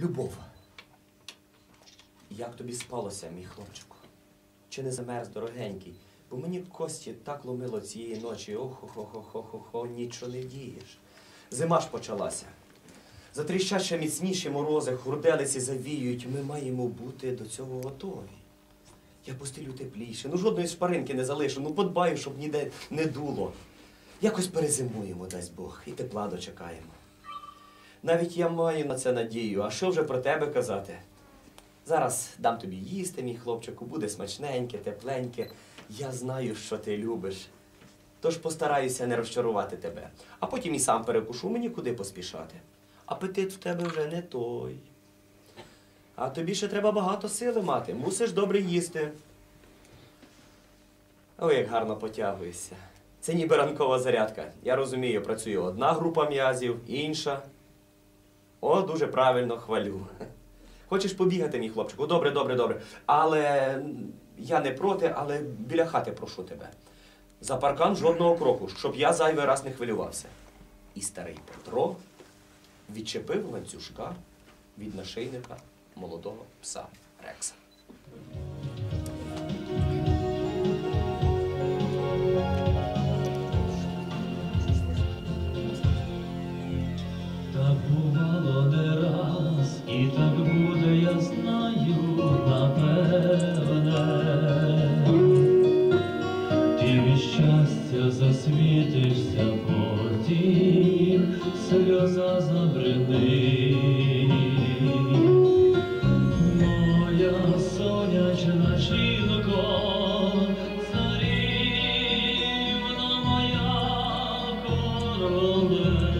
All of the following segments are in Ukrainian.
Любов. Як тобі спалося, мій хлопчику? Чи не замерз, дорогенький? Бо мені кості так ломило цієї ночі. Ох-хо-хо-хо-хо-хо, нічого не дієш. Зима ж почалася. Затріщать ще міцніші морози, хурделиці завіюють. Ми маємо бути до цього готові. Я постелю тепліше, ну жодної шпаринки не залишу, ну подбаю, щоб ніде не дуло. Якось перезимуємо, дасть Бог, і тепла дочекаємо. Навіть я маю на це надію, а що вже про тебе казати? Зараз дам тобі їсти, мій хлопчику, буде смачненьке, тепленьке. Я знаю, що ти любиш. Тож постараюся не розчарувати тебе. А потім і сам перекушу мені куди поспішати. Апетит в тебе вже не той. А тобі ще треба багато сили мати. Мусиш добре їсти. Ой, як гарно потягуєшся. Це ніби ранкова зарядка. Я розумію, працює одна група м'язів, інша. О, дуже правильно хвалю. Хочеш побігати, мій хлопчику? Добре, добре, добре. Але я не проти, але біля хати прошу тебе. За паркан жодного кроку, щоб я зайвий раз не хвилювався. І старий Петро відчепив ланцюжка від нашийника молодого пса Рекса. І так буде, я знаю, напевне. Ти від щастя засвітишся, потім сльоза забринить. Моя сонячна жінко, царівна моя королево,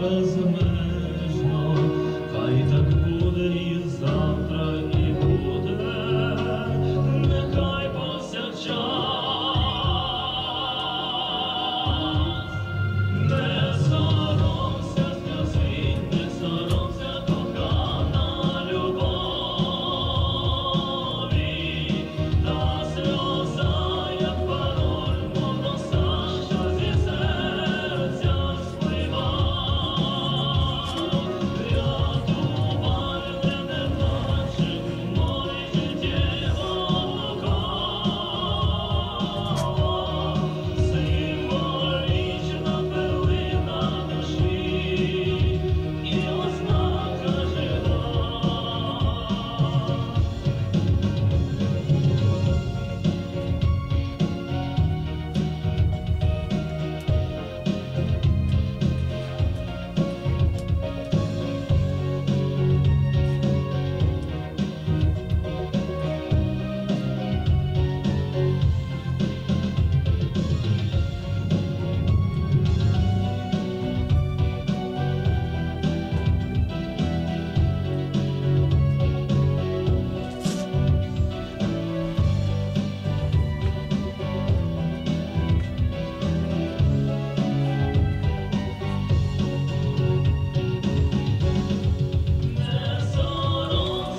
я безмежно,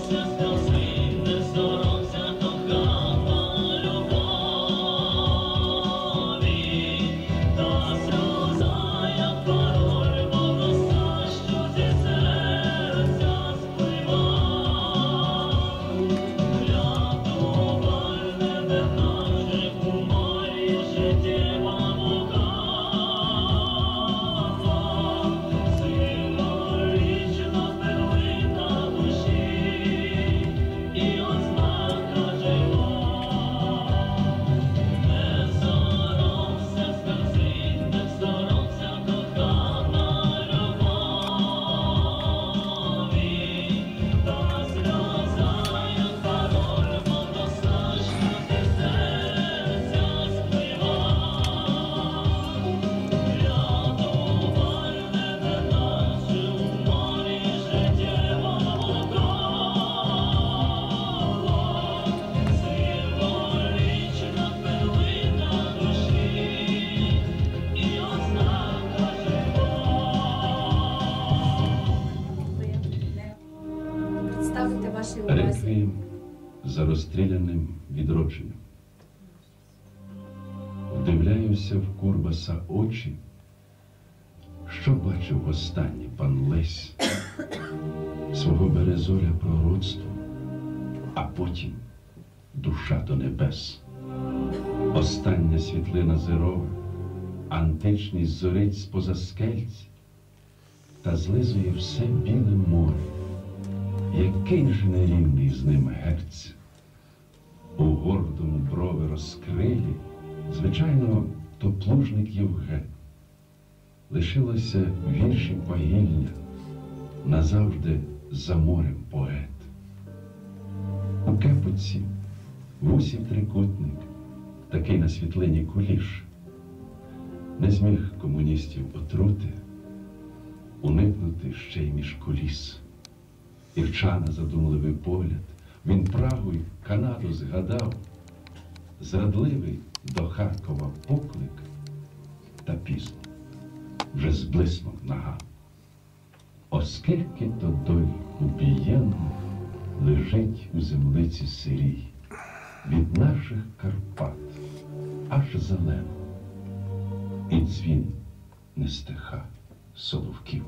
just no розстріляним відродженням. Вдивляюся в Курбаса очі, що бачив востаннє пан Лесь свого березоля пророцтво, а потім душа до небес. Остання світлина зерова, античність зорить поза скельць та злизує все біле море. Який ж нерівний з ним герць. У гордому брови розкрилі, звичайно, то плужник Євген. Лишилося вірші пагілля, назавжди за морем поет. У кепоці вусів трикутник, такий на світлині куліш. Не зміг комуністів отрути, уникнути ще й між куліс. І задумливий погляд, він Прагу й Канаду згадав, зрадливий до Харкова поклик, та пізно вже зблиснув нога. Оскільки то доль убієнно лежить у землиці сирій, від наших Карпат аж зелено, і дзвін не стиха соловків.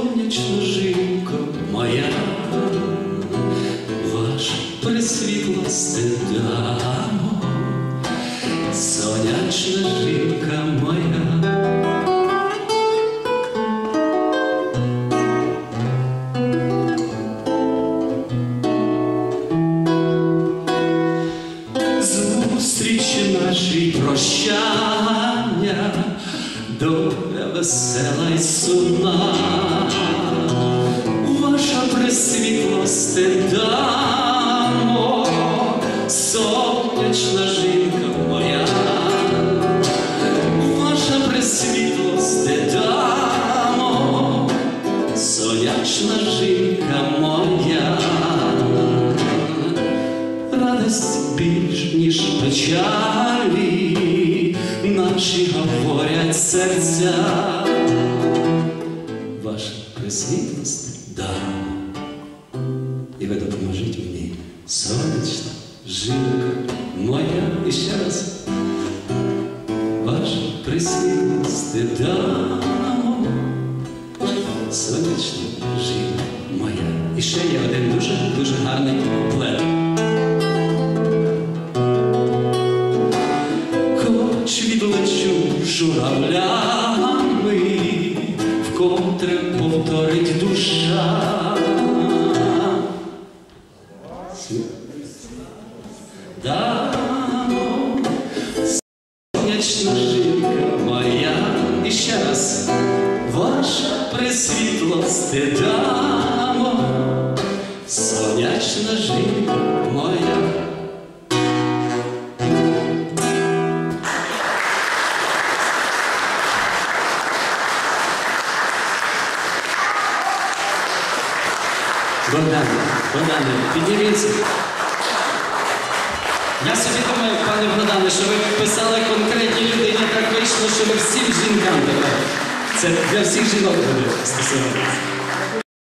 Сонячна жінко моя, ваша пресвітлосте дамо, сонячна жінка моя. Зустрічі наші прощання, доля весела й сумна, ваша пресвітлосте дамо, сонячна жінка Ваша присвітлость даром, і ви допоможіть мені, сонячна жінка моя і ще раз. Ваша присвітлость даром, сонячна жінка моя. І ще є один дуже дуже гарний куплет. Хоч відлечу журавлями, Богдане, Богдане, підніміться. Я собі думаю, пане Богдане, що ви писали конкретній людині, так вийшло, що ви всім жінкам. Це для всіх жінок буде стосуватися.